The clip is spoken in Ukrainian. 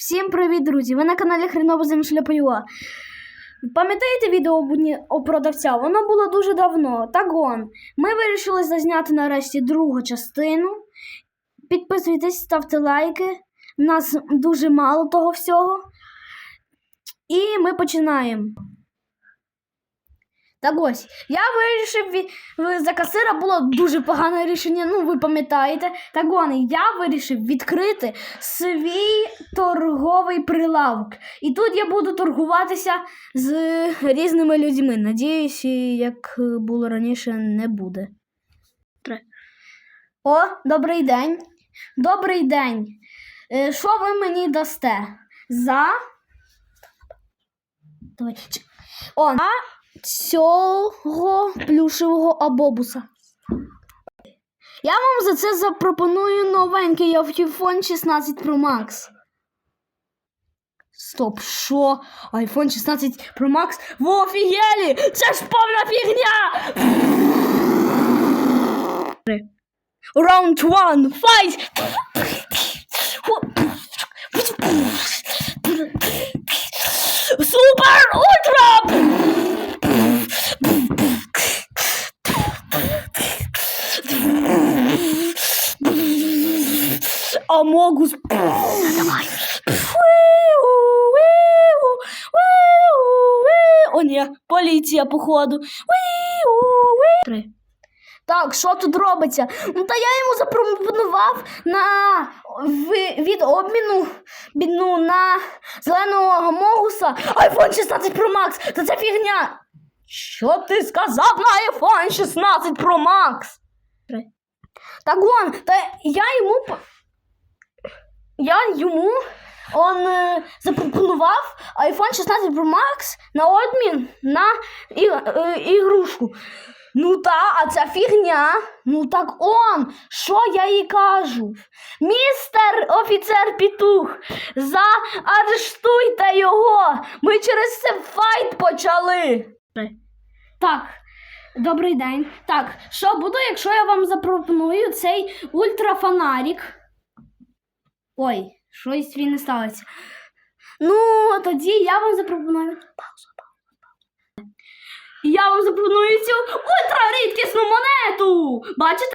Всім привіт, друзі! Ви на каналі Хреново Земшляпаюа. Пам'ятаєте відео об продавця? Воно було дуже давно. Так он. Ми вирішили зазняти нарешті другу частину. Підписуйтесь, ставте лайки. У нас дуже мало того всього. І ми починаємо. Так ось, я вирішив від... за касира було дуже погане рішення, ну ви пам'ятаєте. Так он, я вирішив відкрити свій торговий прилавок. І тут я буду торгуватися з різними людьми. Надіюсь, як було раніше, не буде. О, добрий день. Добрий день. Е, Що ви мені дасте? За. Давай. О, на цього плюшевого абобуса. Я вам за це запропоную новенький iPhone 16 Pro Max. Стоп, що? iPhone 16 Pro Max? Ви офігелі! Це ж повна фігня! Round one, fight! Амогус. Давай. О, ні, поліція, походу. Три. Так, що тут робиться? Ну, та я йому запропонував на від обміну бідну на зеленого могуса iPhone 16 Pro Max. Та це фігня. Що ти сказав на iPhone 16 Pro Max? Так вон, та я йому я йому он е, запропонував iPhone 16 Pro Max на обмін на і, е, ігрушку. Ну та, а ця фігня. Ну так он, що я їй кажу? Містер офіцер Пітух, заарештуйте його. Ми через це файт почали. Так, добрий день. Так, що буде, якщо я вам запропоную цей ультрафонарік? Ой, щось він не сталося. Ну, тоді я вам запропоную. Пауза, пауза, пауза. Я вам запропоную цю ультрарідкісну монету. Бачите?